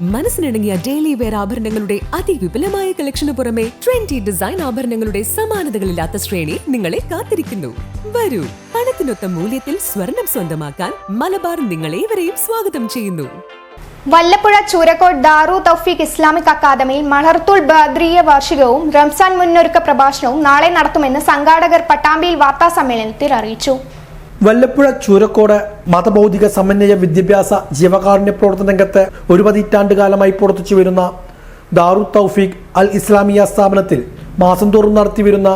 മനസ്സിനിണങ്ങിയ daily wear ആഭരണങ്ങളുടെ അതിവിപുലമായ കളക്ഷന് പുറമെ trendy design ആഭരണങ്ങളുടെ സമാനതകളില്ലാത്ത ശ്രേണി നിങ്ങളെ കാത്തിരിക്കുന്നു. വരൂ പണത്തിനൊത്ത മൂല്യത്തിൽ സ്വർണം സ്വന്തമാക്കാൻ മലബാർ നിങ്ങളെ ഇവരെയും സ്വാഗതം ചെയ്യുന്നു. വല്ലപ്പുഴ ചൂരക്കോട് ദാറു തൗഫീഖ് ഇസ്ലാമിക് അക്കാദമിയിൽ മലർത്തുൽ ബദ്രീയ വാർഷികവും റംസാൻ മുന്നൊരുക്ക പ്രഭാഷണവും നാളെ നടത്തുമെന്ന് സംഘാടകർ പട്ടാമ്പിയിൽ വാർത്താ സമ്മേളനത്തിൽ അറിയിച്ചു. വല്ലപ്പുഴ ചൂരക്കോട് മതബൗദ്ധിക സമന്വയ വിദ്യാഭ്യാസ ജീവകാരുണ്യ പ്രവർത്തന രംഗത്ത് ഒരു പതിറ്റാണ്ട് കാലമായി പ്രവർത്തിച്ചു വരുന്ന ദാറു തൗഫീഖ് അൽ ഇസ്ലാമിയ സ്ഥാപനത്തിൽ മാസം തോറും നടത്തിവരുന്ന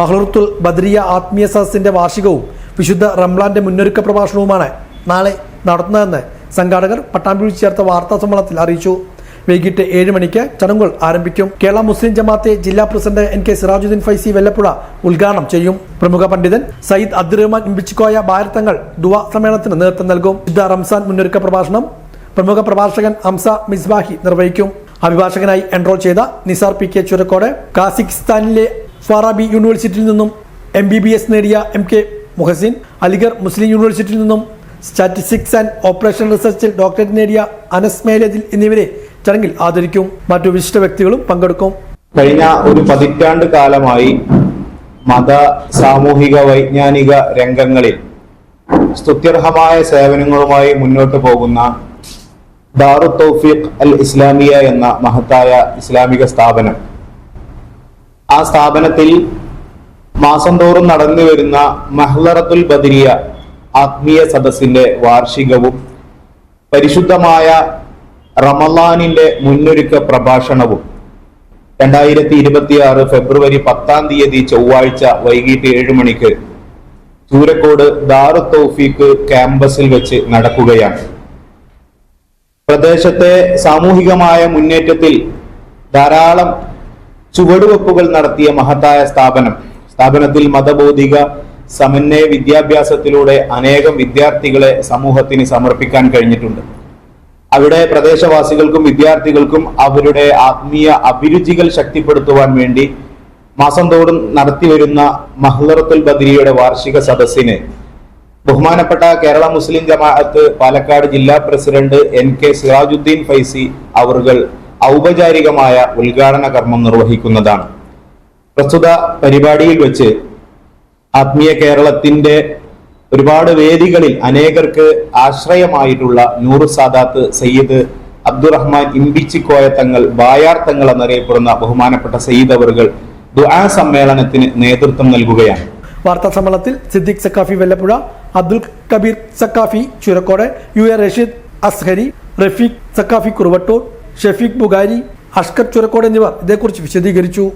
മഹ്ലുർത്തുൽ ബദ്രിയ ആത്മീയ സദസ്സിന്റെ വാർഷികവും വിശുദ്ധ റംലാന്റെ മുന്നൊരുക്ക പ്രഭാഷണവുമാണ് നാളെ നടത്തുന്നതെന്ന് സംഘാടകർ പട്ടാമ്പിയിൽ ചേർത്ത വാർത്താ സമ്മേളനത്തിൽ അറിയിച്ചു. വൈകിട്ട് ഏഴ് മണിക്ക് ചടങ്ങുകൾ ആരംഭിക്കും. കേരള മുസ്ലിം ജമാഅത്തെ ജില്ലാ president N K Sirajuddeen Faizy Vallappuzha ഉദ്ഘാടനം ചെയ്യും. പ്രമുഖ പണ്ഡിതൻ സയ്യിദ് അബ്ദുറഹ്മാൻ ഇമ്പിച്ചിക്കോയ ഭാരതങ്ങൾ ദുവ സമ്മേളനത്തിന് നേതൃത്വം നൽകും. ഇദ്ദ റംസാൻ മുന്നൊരുക്ക പ്രഭാഷണം പ്രമുഖ പ്രഭാഷകൻ ഹംസ മിസ്ബാഹി നിർവഹിക്കും. അഭിഭാഷകനായി എൻറോൾ ചെയ്ത നിസാർ പി കെ ചുരക്കോട് കാസിഖിസ്ഥാനിലെ ഫാറാബി യൂണിവേഴ്സിറ്റിയിൽ നിന്നും എം ബി ബി എസ് നേടിയ M K Muhsin Aligarh Muslim യൂണിവേഴ്സിറ്റിയിൽ നിന്നും സ്റ്റാറ്റിസ്റ്റിക്സ് ആൻഡ് ഓപ്പറേഷൻ റിസർച്ചിൽ ഡോക്ടറേറ്റ് നേടിയ അനസ് മേലജിൽ എന്നിവരെ ചടങ്ങിൽ ആദരിക്കും. മറ്റു വിശിഷ്ട വ്യക്തികളും പങ്കെടുക്കും. കഴിഞ്ഞ ഒരു പതിറ്റാണ്ട് കാലമായി മത സാമൂഹിക വൈജ്ഞാനിക രംഗങ്ങളിൽ സ്തുത്യർഹമായ സേവനങ്ങളുമായി മുന്നോട്ട് പോകുന്ന ദാറു തൗഫീഖ് അൽ ഇസ്ലാമിയ എന്ന മഹത്തായ ഇസ്ലാമിക സ്ഥാപനം. ആ സ്ഥാപനത്തിൽ മാസം തോറും നടന്നു വരുന്ന മഹ്ലറത്തുൽ ബദരിയ ആത്മീയ സദസ്സിന്റെ വാർഷികവും പരിശുദ്ധമായ റമലാനിന്റെ മുന്നൊരുക്ക പ്രഭാഷണവും രണ്ടായിരത്തി ഇരുപത്തിയാറ് ഫെബ്രുവരി പത്താം തീയതി ചൊവ്വാഴ്ച വൈകിട്ട് ഏഴ് മണിക്ക് ചൂരക്കോട് ദാറു തൗഫീഖ് ക്യാമ്പസിൽ വെച്ച് നടക്കുകയാണ്. പ്രദേശത്തെ സാമൂഹികമായ മുന്നേറ്റത്തിൽ ധാരാളം ചുവടുവെപ്പുകൾ നടത്തിയ മഹത്തായ സ്ഥാപനം സ്ഥാപനത്തിൽ മതബോധിക സമന്വയ വിദ്യാഭ്യാസത്തിലൂടെ അനേകം വിദ്യാർത്ഥികളെ സമൂഹത്തിന് സമർപ്പിക്കാൻ കഴിഞ്ഞിട്ടുണ്ട്. അവിടെ പ്രദേശവാസികൾക്കും വിദ്യാർത്ഥികൾക്കും അവരുടെ ആത്മീയ അഭിരുചികൾ ശക്തിപ്പെടുത്തുവാൻ വേണ്ടി മാസം തോറും നടത്തിവരുന്ന മഹ്ലറത്തുൽ ബദ്രിയുടെ വാർഷിക സദസ്സിന് ബഹുമാനപ്പെട്ട കേരള മുസ്ലിം ജമാഅത്ത് പാലക്കാട് ജില്ലാ president N K Sirajuddeen Faizy അവറുകൾ ഔപചാരികമായ ഉദ്ഘാടന കർമ്മം നിർവഹിക്കുന്നതാണ്. പ്രസ്തുത പരിപാടിയിൽ വെച്ച് ആത്മീയ കേരളത്തിന്റെ ഒരുപാട് വേദികളിൽ അനേകർക്ക് ആശ്രയമായിട്ടുള്ള നൂറു സാദാത്ത് സയ്യിദ് അബ്ദുറഹ്മാൻ ഇമ്പിച്ചിക്കോയ തങ്ങൾ ബായാർ തങ്ങൾ എന്നറിയപ്പെടുന്ന ബഹുമാനപ്പെട്ട സയ്യിദ് അവറുകൾ ദുആ സമ്മേളനത്തിന് നേതൃത്വം നൽകുകയാണ്. വാർത്താ സമ്മേളനത്തിൽ സിദ്ദിഖ് സക്കാഫി വെല്ലപ്പുഴ അബ്ദുൽ കബീർ സക്കാഫി ചുരക്കോട് യു എ റഷീദ് അസ്ഹരി റഫീഖ് സക്കാഫി കുറുവട്ടൂർ ഷെഫീഖ് ബുഗാരി അഷ്കർ ചുരക്കോട് എന്നിവർ ഇതേക്കുറിച്ച് വിശദീകരിച്ചു.